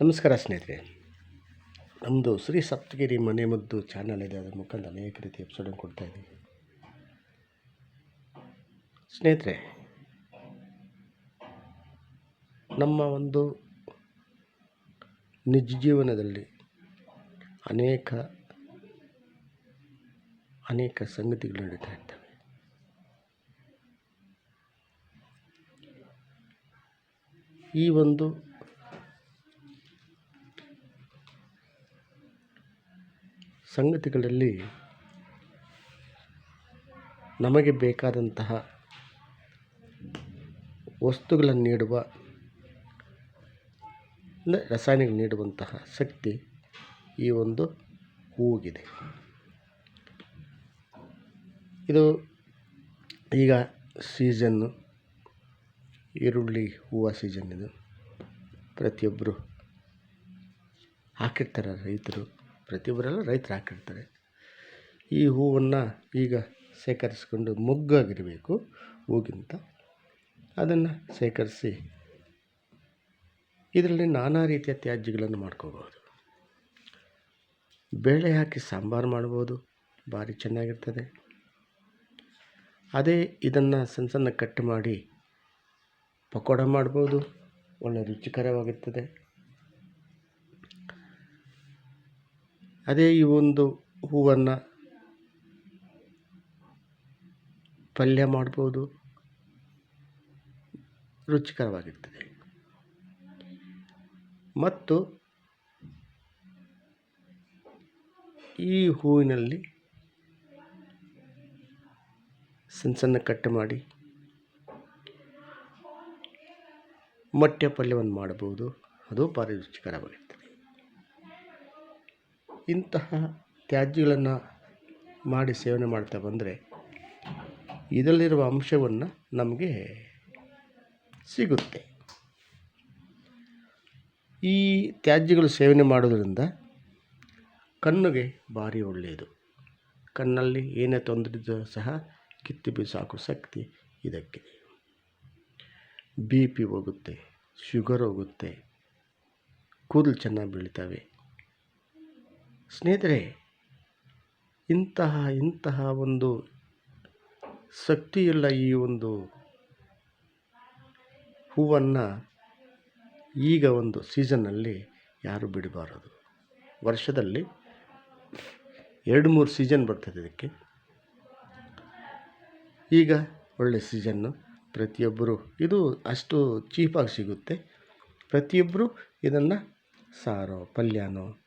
ನಮಸ್ಕಾರ ಸ್ನೇಹಿತರೆ. ನಮ್ಮದು ಶ್ರೀ ಸಪ್ತಗಿರಿ ಮನೆ ಮದ್ದು ಚಾನಲ್ ಇದೆ. ಅದರ ಮುಖಾಂತರ ಅನೇಕ ರೀತಿ ಕೊಡ್ತಾ ಇದ್ದೀವಿ. ಸ್ನೇಹಿತರೆ, ನಮ್ಮ ಒಂದು ನಿಜ ಜೀವನದಲ್ಲಿ ಅನೇಕ ಅನೇಕ ಸಂಗತಿಗಳು ನಡೀತಾ ಇರ್ತವೆ. ಈ ಒಂದು ಸಂಗತಿಗಳಲ್ಲಿ ನಮಗೆ ಬೇಕಾದಂತಹ ವಸ್ತುಗಳನ್ನು ನೀಡುವ, ಅಂದರೆ ರಸಾಯನಿಕ ನೀಡುವಂತಹ ಶಕ್ತಿ ಈ ಒಂದು ಹೂವಿಗಿದೆ. ಇದು ಈಗ ಸೀಸನ್ನು ಈರುಳ್ಳಿ ಹೂವು ಸೀಸನ್ ಇದು. ಪ್ರತಿಯೊಬ್ಬರು ಹಾಕಿರ್ತಾರೆ ರೈತರು. ಪ್ರತಿಯೊಬ್ಬರೆಲ್ಲ ರೈತರು ಹಾಕಿರ್ತಾರೆ. ಈ ಹೂವನ್ನು ಈಗ ಶೇಖರಿಸ್ಕೊಂಡು ಮೊಗ್ಗಾಗಿರಬೇಕು ಹೂಗಿಂತ. ಅದನ್ನು ಶೇಖರಿಸಿ ಇದರಲ್ಲಿ ನಾನಾ ರೀತಿಯ ತ್ಯಾಜ್ಯಗಳನ್ನು ಮಾಡ್ಕೋಬೋದು ಬೇಳೆ ಹಾಕಿ ಸಾಂಬಾರು ಮಾಡ್ಬೋದು, ಭಾರಿ ಚೆನ್ನಾಗಿರ್ತದೆ. ಅದೇ ಇದನ್ನು ಸಣ್ಣ ಸಣ್ಣ ಕಟ್ ಮಾಡಿ ಪಕೋಡ ಮಾಡ್ಬೋದು, ಒಳ್ಳೆ ರುಚಿಕರವಾಗಿರ್ತದೆ. ಅದೇ ಈ ಒಂದು ಹೂವನ್ನು ಪಲ್ಯ ಮಾಡ್ಬೋದು. ರುಚಿಕರವಾಗಿರ್ತದೆ. ಮತ್ತು ಈ ಹೂವಿನಲ್ಲಿ ಸಣ್ಣ ಸಣ್ಣ ಕಟ್ ಮಾಡಿ ಮೊಟ್ಟೆ ಪಲ್ಯವನ್ನು ಮಾಡಬಹುದು ಅದು ಭಾರಿ ರುಚಿಕರವಾಗಿರ್ತದೆ ಇಂತಹ ತ್ಯಾಜ್ಯಗಳನ್ನು ಮಾಡಿ ಸೇವನೆ ಮಾಡ್ತಾ ಬಂದರೆ ಇದರಲ್ಲಿರುವ ಅಂಶವನ್ನು ನಮಗೆ ಸಿಗುತ್ತೆ. ಈ ತ್ಯಾಜ್ಯಗಳು ಸೇವನೆ ಮಾಡೋದರಿಂದ ಕಣ್ಣಿಗೆ ಭಾರಿ ಒಳ್ಳೆಯದು. ಕಣ್ಣಲ್ಲಿ ಏನೇ ತೊಂದರೆ ಇದ್ದರೂ ಸಹ ಕಿತ್ತು ಬಿಸಾಕೋ ಶಕ್ತಿ ಇದಕ್ಕೆ. ಬಿ ಪಿ ಹೋಗುತ್ತೆ, ಶುಗರ್ ಹೋಗುತ್ತೆ, ಕೂದಲು ಚೆನ್ನಾಗಿ ಬೀಳ್ತವೆ. ಸ್ನೇಹಿತರೆ, ಇಂತಹ ಇಂತಹ ಒಂದು ಶಕ್ತಿಯುಳ್ಳ ಈ ಒಂದು ಹೂವನ್ನು ಈಗ ಒಂದು ಸೀಸನ್ನಲ್ಲಿ ಯಾರು ಬಿಡಬಾರದು. ವರ್ಷದಲ್ಲಿ ಎರಡು, ಮೂರು ಸೀಸನ್ ಬರ್ತದೆ ಇದಕ್ಕೆ. ಈಗ ಒಳ್ಳೆ ಸೀಸನ್ನು ಪ್ರತಿಯೊಬ್ಬರು, ಇದು ಅಷ್ಟು ಚೀಪಾಗಿ ಸಿಗುತ್ತೆ. ಪ್ರತಿಯೊಬ್ಬರು ಇದನ್ನು ಸಾರೋ, ಪಲ್ಯನೋ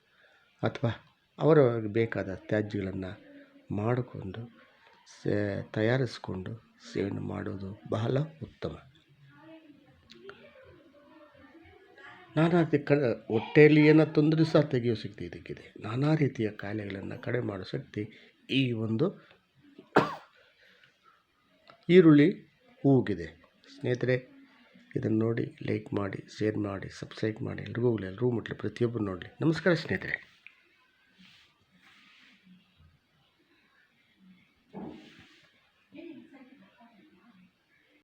ಅಥವಾ ಅವರವ್ರಿಗೆ ಬೇಕಾದ ತ್ಯಾಜ್ಯಗಳನ್ನು ಮಾಡಿಕೊಂಡು ಸೇ, ತಯಾರಿಸ್ಕೊಂಡು ಸೇವನೆ ಮಾಡೋದು ಬಹಳ ಉತ್ತಮ. ನಾನಾ ರೀತಿ ಕ ಹೊಟ್ಟೆಯಲ್ಲಿ ಏನೋ ತೊಂದರೆ ಸಹ ತೆಗೆಯೋ ಶಕ್ತಿ ಇದಕ್ಕಿದೆ. ನಾನಾ ರೀತಿಯ ಕಾಯಿಲೆಗಳನ್ನು ಕಡಿಮೆ ಮಾಡೋ ಶಕ್ತಿ ಈ ಒಂದು ಈರುಳ್ಳಿ ಹೂಗಿದೆ ಸ್ನೇಹಿತರೆ, ಇದನ್ನು ನೋಡಿ ಲೈಕ್ ಮಾಡಿ ಶೇರ್ ಮಾಡಿ ಸಬ್ಸ್ಕ್ರೈಬ್ ಮಾಡಿ. ಎಲ್ರಿಗೂ ಎಲ್ಲರೂ ಮುಟ್ಲಿ. ಪ್ರತಿಯೊಬ್ಬರು ನೋಡಲಿ. ನಮಸ್ಕಾರ ಸ್ನೇಹಿತರೆ.